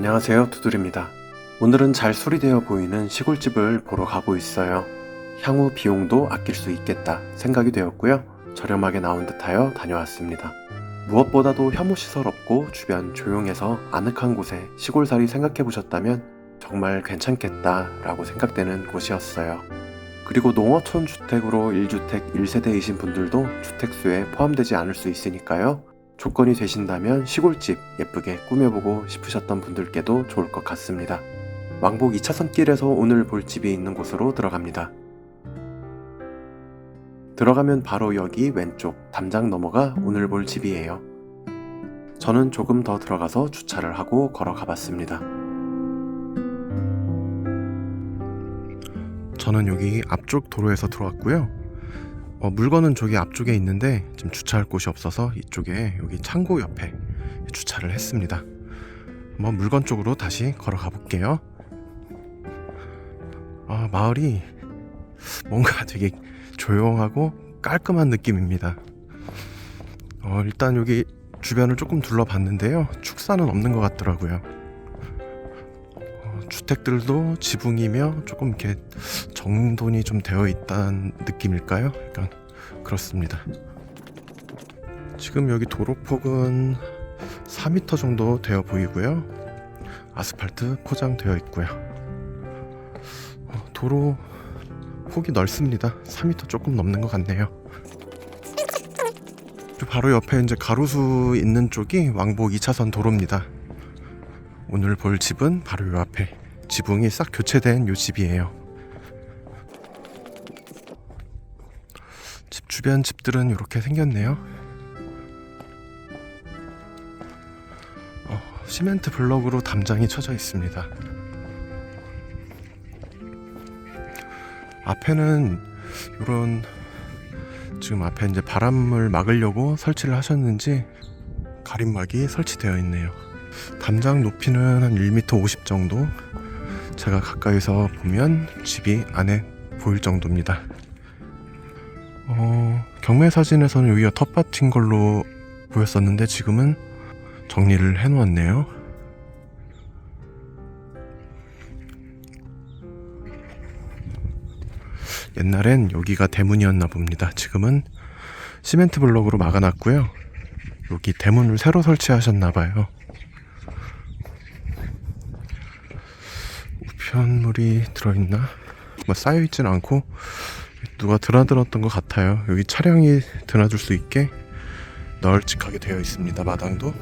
안녕하세요 두들입니다. 오늘은 잘 수리되어 보이는 시골집을 보러 가고 있어요. 향후 비용도 아낄 수 있겠다 생각이 되었고요. 저렴하게 나온 듯하여 다녀왔습니다. 무엇보다도 혐오시설 없고 주변 조용해서 아늑한 곳에 시골살이 생각해 보셨다면 정말 괜찮겠다라고 생각되는 곳이었어요. 그리고 농어촌 주택으로 1주택 1세대이신 분들도 주택수에 포함되지 않을 수 있으니까요. 조건이 되신다면 시골집 예쁘게 꾸며보고 싶으셨던 분들께도 좋을 것 같습니다. 왕복 2차선 길에서 오늘 볼 집이 있는 곳으로 들어갑니다. 들어가면 바로 여기 왼쪽 담장 넘어가 오늘 볼 집이에요. 저는 조금 더 들어가서 주차를 하고 걸어가 봤습니다. 저는 여기 앞쪽 도로에서 들어왔고요. 어, 물건은 저기 앞쪽에 있는데 지금 주차할 곳이 없어서 이쪽에 여기 창고 옆에 주차를 했습니다. 뭐 물건 쪽으로 다시 걸어가 볼게요. 아, 마을이 뭔가 되게 조용하고 깔끔한 느낌입니다. 어, 일단 여기 주변을 조금 둘러봤는데요. 축사는 없는 것 같더라고요. 어, 주택들도 지붕이며 조금 이렇게 정돈이 좀 되어 있다는 느낌일까요? 약간 그렇습니다. 지금 여기 도로폭은 4m 정도 되어 보이고요. 아스팔트 포장되어 있고요. 어, 도로 폭이 넓습니다. 3m 조금 넘는 것 같네요. 바로 옆에 이제 가로수 있는 쪽이 왕복 2차선 도로입니다. 오늘 볼 집은 바로 요 앞에 지붕이 싹 교체된 요 집이에요. 집 주변 집들은 이렇게 생겼네요. 어, 시멘트 블럭으로 담장이 쳐져 있습니다. 앞에는 이런 지금 앞에 이제 바람을 막으려고 설치를 하셨는지 가림막이 설치되어 있네요. 담장 높이는 한 1m 50 정도. 제가 가까이서 보면 집이 안에 보일 정도입니다. 어, 경매 사진에서는 여기가 텃밭인 걸로 보였었는데 지금은 정리를 해 놓았네요. 옛날엔 여기가 대문이었나 봅니다. 지금은 시멘트 블록으로 막아놨고요. 여기 대문을 새로 설치하셨나 봐요. 우편물이 들어있나? 뭐 쌓여있진 않고 누가 드나들었던 것 같아요. 여기 차량이 드나들 수 있게 널찍하게 되어 있습니다. 마당도.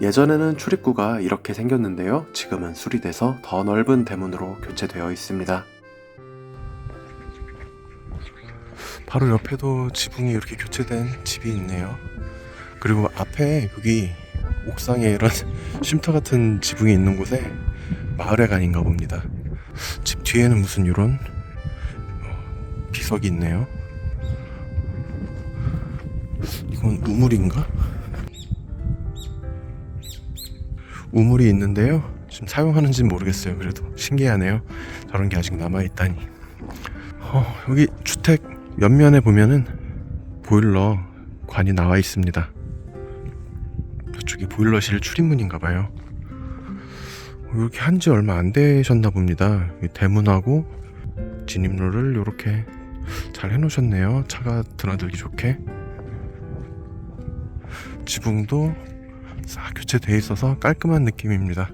예전에는 출입구가 이렇게 생겼는데요. 지금은 수리돼서 더 넓은 대문으로 교체되어 있습니다. 바로 옆에도 지붕이 이렇게 교체된 집이 있네요. 그리고 앞에 여기 옥상에 이런 쉼터 같은 지붕이 있는 곳에 마을회관인가 봅니다. 집 뒤에는 무슨 이런 어, 비석이 있네요. 이건 우물인가? 우물이 있는데요. 지금 사용하는지는 모르겠어요. 그래도 신기하네요. 저런 게 아직 남아 있다니. 어, 여기 주택 옆면에 보면은 보일러 관이 나와 있습니다. 저쪽이 보일러실 출입문인가 봐요. 이렇게 한 지 얼마 안 되셨나 봅니다. 이 대문하고 진입로를 이렇게 잘 해놓으셨네요. 차가 드나들기 좋게. 지붕도 싹 교체돼 있어서 깔끔한 느낌입니다.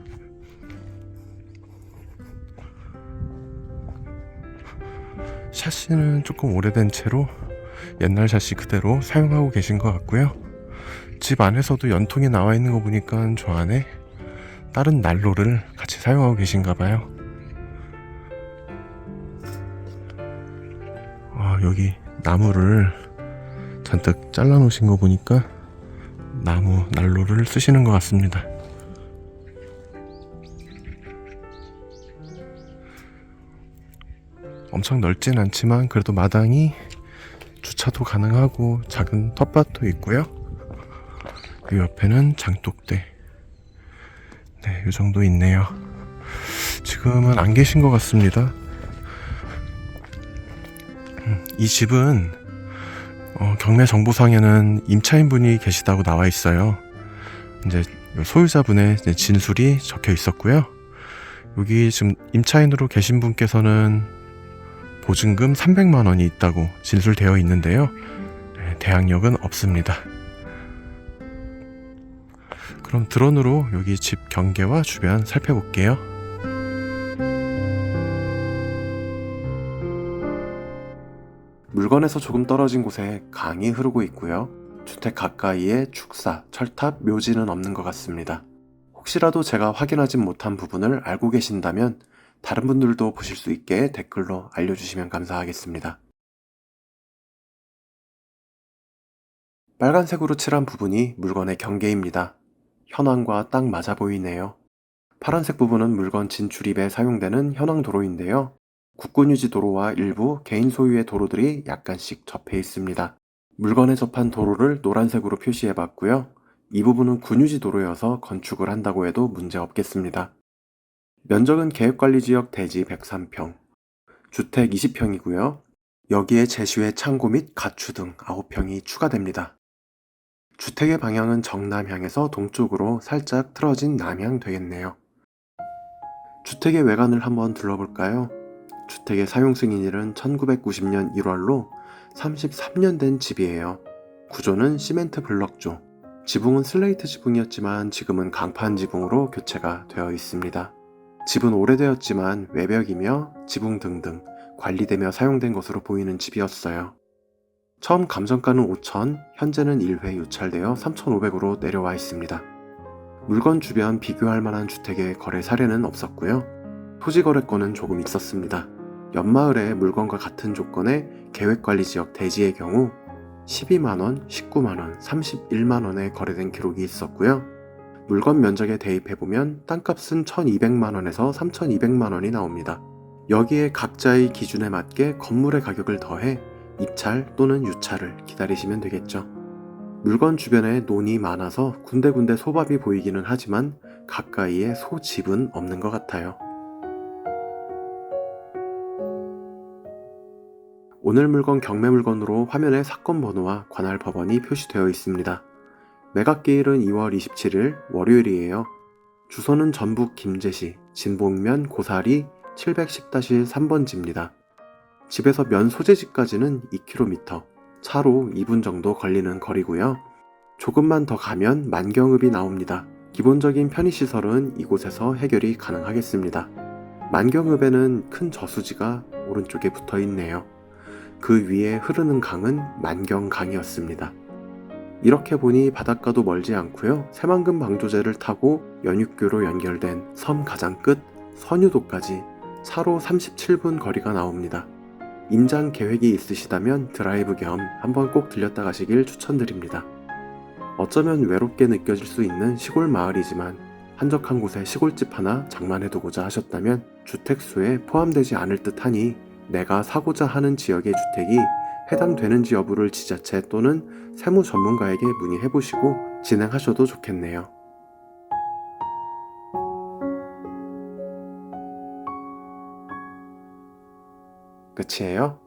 샤시는 조금 오래된 채로 옛날 샤시 그대로 사용하고 계신 것 같고요. 집 안에서도 연통이 나와 있는 거 보니까 저 안에 다른 난로를 같이 사용하고 계신가 봐요. 아, 여기 나무를 잔뜩 잘라 놓으신 거 보니까 나무 난로를 쓰시는 것 같습니다. 엄청 넓진 않지만 그래도 마당이 주차도 가능하고 작은 텃밭도 있고요. 이 옆에는 장독대. 네, 이 정도 있네요. 지금은 안 계신 것 같습니다. 음, 이 집은 어, 경매 정보상에는 임차인분이 계시다고 나와 있어요. 이제 소유자분의 진술이 적혀 있었고요. 여기 지금 임차인으로 계신 분께서는 보증금 300만 원이 있다고 진술되어 있는데요. 네, 대항력은 없습니다. 그럼 드론으로 여기 집 경계와 주변 살펴볼게요. 물건에서 조금 떨어진 곳에 강이 흐르고 있고요. 주택 가까이에 축사, 철탑, 묘지는 없는 것 같습니다. 혹시라도 제가 확인하진 못한 부분을 알고 계신다면 다른 분들도 보실 수 있게 댓글로 알려주시면 감사하겠습니다. 빨간색으로 칠한 부분이 물건의 경계입니다. 현황과 딱 맞아 보이네요. 파란색 부분은 물건 진출입에 사용되는 현황 도로인데요. 국군 유지 도로와 일부 개인 소유의 도로들이 약간씩 접해 있습니다. 물건에 접한 도로를 노란색으로 표시해 봤고요. 이 부분은 군유지 도로여서 건축을 한다고 해도 문제 없겠습니다. 면적은 계획관리지역 대지 103평, 주택 20평이고요. 여기에 제시회 창고 및 가추 등 9평이 추가됩니다. 주택의 방향은 정남향에서 동쪽으로 살짝 틀어진 남향 되겠네요. 주택의 외관을 한번 둘러볼까요? 주택의 사용 승인일은 1990년 1월로 33년 된 집이에요. 구조는 시멘트 블럭조. 지붕은 슬레이트 지붕이었지만 지금은 강판 지붕으로 교체가 되어 있습니다. 집은 오래되었지만 외벽이며 지붕 등등 관리되며 사용된 것으로 보이는 집이었어요. 처음 감정가는 5천, 현재는 1회 유찰되어 3,500으로 내려와 있습니다. 물건 주변 비교할 만한 주택의 거래 사례는 없었고요. 토지 거래권은 조금 있었습니다. 연마을에 물건과 같은 조건의 계획관리지역 대지의 경우 12만원, 19만원, 31만원에 거래된 기록이 있었고요. 물건 면적에 대입해보면 땅값은 1200만원에서 3200만원이 나옵니다. 여기에 각자의 기준에 맞게 건물의 가격을 더해 입찰 또는 유찰을 기다리시면 되겠죠. 물건 주변에 논이 많아서 군데군데 소밥이 보이기는 하지만 가까이에 소집은 없는 것 같아요. 오늘 물건 경매 물건으로 화면에 사건 번호와 관할 법원이 표시되어 있습니다. 매각기일은 2월 27일 월요일이에요. 주소는 전북 김제시 진봉면 고사리 710-3번지입니다. 집에서 면 소재지까지는 2km, 차로 2분 정도 걸리는 거리고요. 조금만 더 가면 만경읍이 나옵니다. 기본적인 편의시설은 이곳에서 해결이 가능하겠습니다. 만경읍에는 큰 저수지가 오른쪽에 붙어 있네요. 그 위에 흐르는 강은 만경강이었습니다. 이렇게 보니 바닷가도 멀지 않고요. 새만금 방조제를 타고 연육교로 연결된 섬 가장 끝 선유도까지 차로 37분 거리가 나옵니다. 임장 계획이 있으시다면 드라이브 겸 한번 꼭 들렸다 가시길 추천드립니다. 어쩌면 외롭게 느껴질 수 있는 시골 마을이지만 한적한 곳에 시골집 하나 장만해두고자 하셨다면 주택수에 포함되지 않을 듯 하니 내가 사고자 하는 지역의 주택이 해당되는지 여부를 지자체 또는 세무 전문가에게 문의해 보시고 진행하셔도 좋겠네요. 끝이에요?